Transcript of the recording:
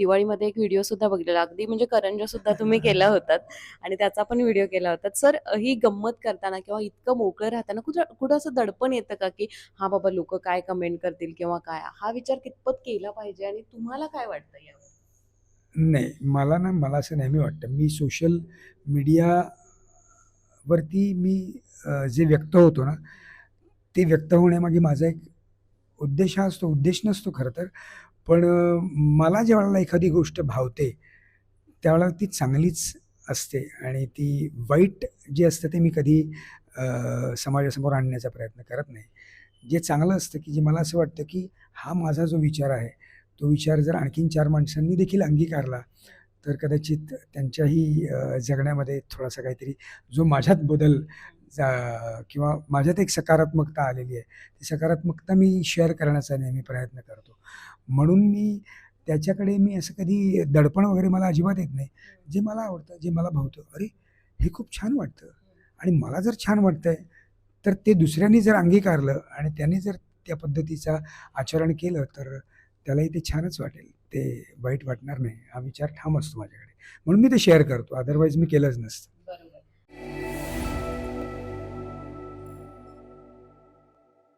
दिवाळीमध्ये एक व्हिडिओ सुद्धा बघितलेला. अगदी म्हणजे करंजा सुद्धा तुम्ही केला होतात आणि त्याचा पण व्हिडिओ केला होता. सर ही गंमत करताना किंवा इतकं मोकळं राहताना कुठं कुठं असं दडपण येतं का की हा बाबा लोक काय कमेंट करतील किंवा काय? हा विचार कितपत केला पाहिजे आणि तुम्हाला काय वाटतं यावर? नाही मला ना मला असं नेहमी वाटतं मी सोशल मीडियावरती मी जे व्यक्त होतो ना ते व्यक्त होण्यामागे माझा एक उद्देश हा असतो उद्देश नसतो खरं तर. पण मला मला ज्यावेळेला एखादी गोष्ट भावते त्यावेळेला ती चांगलीच असते आणि ती वाईट जे असतं ते मी कधी समाजासमोर आणण्याचा प्रयत्न करत नाही. जे चांगलं असतं की जे मला असं वाटतं की हा माझा जो विचार आहे तो विचार जर आणखीन चार माणसांनी देखील अंगीकारला तर कदाचित त्यांच्याही जगण्यामध्ये थोडासा काहीतरी जो माझ्यात बदल किंवा माझ्यात एक सकारात्मकता आलेली आहे. ती सकारात्मकता मी शेअर करण्याचा नेहमी प्रयत्न करतो. म्हणून मी त्याच्याकडे मी असं कधी दडपण वगैरे मला अजिबात येत नाही. जे मला आवडतं जे मला भावतं अरे हे खूप छान वाटतं. आणि मला जर छान वाटतंय तर ते दुसऱ्यांनी जर अंगीकारलं आणि त्यांनी जर त्या पद्धतीचा आचरण केलं तर त्यालाही ते छानच वाटेल. ते वाईट वाटणार नाही. हा विचार ठाम असतो माझ्याकडे. म्हणून मी ते शेअर करतो. अदरवाईज मी केलंच नसतं.